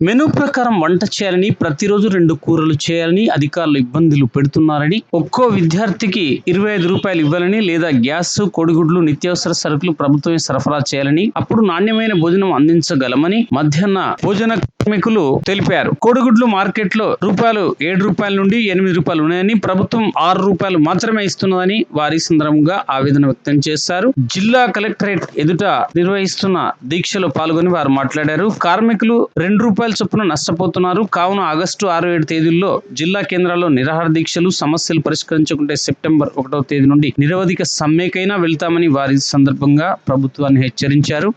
Menu ప్రకారం వంట చేయాలని ప్రతిరోజు రెండు కూరలు చేయాలని అధికారులు ఇబ్బందులు పెడుతున్నారని ఒక్కో విద్యార్థికి ఇరవై ఐదు రూపాయలు ఇవ్వాలని లేదా గ్యాస్ కోడిగుడ్లు నిత్యావసర సరుకులు ప్రభుత్వమే సరఫరా చేయాలని అప్పుడు నాణ్యమైన భోజనం అందించగలమని మధ్యాహ్న భోజన కార్మికులు తెలిపారు. కోడిగుడ్లు మార్కెట్లో రూపాయలు ఏడు రూపాయల నుండి ఎనిమిది రూపాయలు ఉన్నాయని ప్రభుత్వం ఆరు రూపాయలు మాత్రమే ఇస్తున్నదని వారి సందర్భంగా ఆవేదన వ్యక్తం చేశారు. జిల్లా కలెక్టరేట్ ఎదుట నిర్వహిస్తున్న దీక్షలో పాల్గొని వారు మాట్లాడారు. కార్మికులు రెండు రూపాయల చొప్పున నష్టపోతున్నారు. కావున ఆగస్టు ఆరు ఏడు తేదీల్లో జిల్లా కేంద్రాల్లో నిరాహార దీక్షలు సమస్యలు పరిష్కరించకుంటే సెప్టెంబర్ ఒకటవ తేదీ నుండి నిరవధిక సమ్మెకైనా వెళ్తామని వారి సందర్భంగా ప్రభుత్వాన్ని హెచ్చరించారు.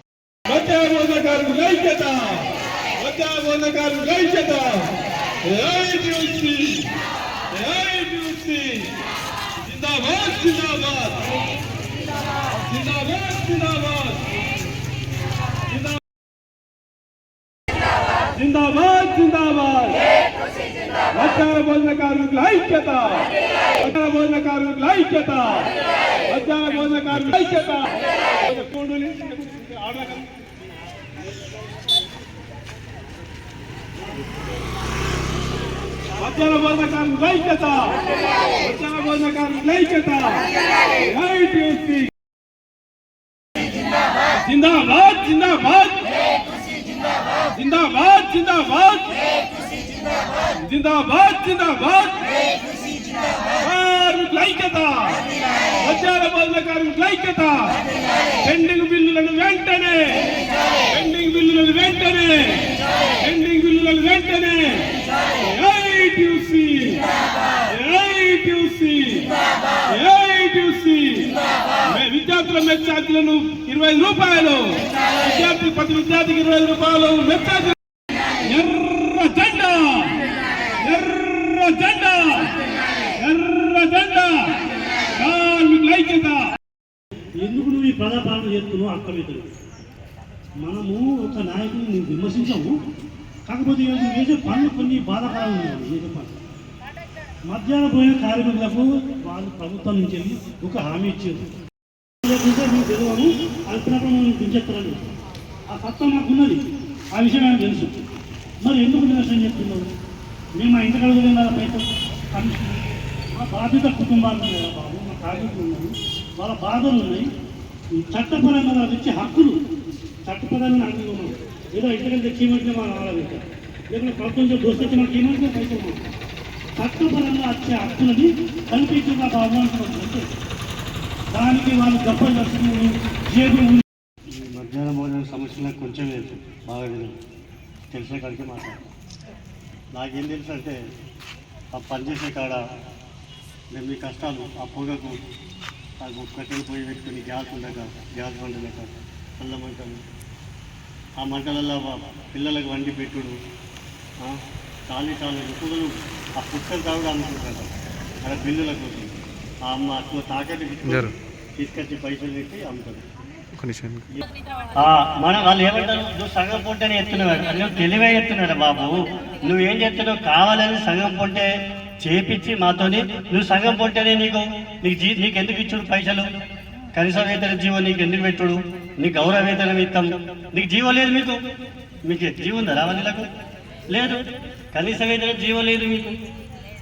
మధ్యాహ్న కార్మికుల ఐక్యత మధ్యాహ్న కార్మికుల ఐక్యత ఏఐటిసి ఏఐటిసి జిందాబాద్ జిందాబాద్ జిందాబాద్. జిందాబాద్ జిందాబాద్ జిందాబాద్ మధ్యాహ్న భోజన కార్మికుల ఐక్యత మధ్యాహ్న భోజన కార్మికుల ఐక్యత మధ్యాహ్న భోజన కార్మికుల ఐక్యత కోడూరి ఆడక మధ్యాహ్న భోజన కార్మికుల ఐక్యత మధ్యాహ్న భోజన కార్మికుల ఐక్యత ఐటీసీ జిందాబాద్ జిందాబాద్. జిందాబాద్ జిందాబాద్. జిందాబాద్ జిందాబాద్. కార్మికుల ఐక్యత మధ్యాహ్న భోజన కార్మికుల ఐక్యత పెండింగ్ బిల్లులను వెంటనే. పెండింగ్ బిల్లులను వెంటనే. పెండింగ్ వెంటనే ఏఐటిసి ఏఐటిసి ఏఐటిసి విద్యార్థుల మెచ్చార్జీలను ఇరవై రూపాయలు. విద్యార్థి ప్రతి విద్యార్థికి ఇరవై రూపాయలు మెచ్చార్జీ ఎర్ర జెండా. ఎర్ర జెండా. ఎర్ర జెండా. కార్మికుల ఐక్యత. ఎందుకు నువ్వు ఈ ప్రజాపాలన చేస్తున్నావు అర్థమవుతుంది మనము ఒక నాయకుని విమర్శించాము. కాకపోతే ఈరోజు వేసే పనులు కొన్ని బాధాకరంగా ఉన్నాయి. నేను చెప్పాలి మధ్యాహ్నం పోయిన కార్మికులకు వాళ్ళు ప్రభుత్వం నుంచి వెళ్ళి ఒక హామీ ఇచ్చారు. లేకుంటే మీకు తెలియము అనుకున్నప్పుడు మనం పింఛెత్తారని ఆ సత్తా మాకు ఉన్నది ఆ విషయం నాకు తెలుసు. మరి ఎందుకు నిరసన చెప్తున్నావు మేము మా ఇంటి కడుగులు ఉండాలి పైసలు మా బాధిత కుటుంబాలు ఉన్నాయి కదా బాబు మా కార్మికులు ఉన్నాయి. వాళ్ళ బాధలు ఉన్నాయి. చట్టపరంగా వాళ్ళకి ఇచ్చే హక్కులు చట్టపరంగా నాకు ఇవ్వమని. ఏదో ఇంటికి తెచ్చేయమంటే మనం వాళ్ళ లేకుంటే ప్రభుత్వం దోస్తే మాకు ఏమంటే పైసలు చట్టపరంగా వచ్చే హక్కులని కల్పించిన బాబు అంటే దానికి వాళ్ళు గొప్ప దర్శనం జేబు మధ్యాహ్న భోజన సమస్యలకు కొంచెం తెలుసు బాగా తెలిసే కాడికి మాట్లాడు నాకేం తెలుసు అంటే ఆ పనిచేసే కాడ మేము మీ కష్టాలు ఆ పొగకు ఆ కట్టెలు పోయి పెట్టుకుని గ్యాస్ ఉండక గ్యాస్ వండలేక చల్ల ఆ మంటలలో పిల్లలకు వండి పెట్టుడు. చాలీ చాలు పొగలు ఆ పుస్తలు తాగుడు అమ్ముకుంటారు అక్కడ బిల్లుల కోసం. ఆ అమ్మ అట్లా తాకట్టు తీసుకొచ్చి పైసలు పెట్టి అమ్ముతారు. మన వాళ్ళు ఏమంటారు? నువ్వు సగం పొట్టని ఎత్తున్నావు నువ్వు తెలివే ఎత్తున్నాడు బాబు. నువ్వేం చేస్తున్నావు? కావాలని సగం పొట్టే చేపించి మాతోని నువ్వు సగం పొట్టనే నీకు నీకు జీ నీకు ఎందుకు ఇచ్చుడు పైసలు? కనీస వేతన జీవో నీకు ఎందుకు పెట్టుడు? నీకు గౌరవ వేతనం ఇస్తాం నీకు జీవో లేదు మీకు. మీకు జీవో ఉందా రావణిలకు? లేదు. కనీస వేతన జీవో లేదు మీకు.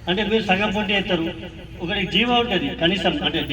అంటే మీరు సగం పొట్టి ఎత్తారు ఒకటి జీవో ఉంటుంది కనీసం. అంటే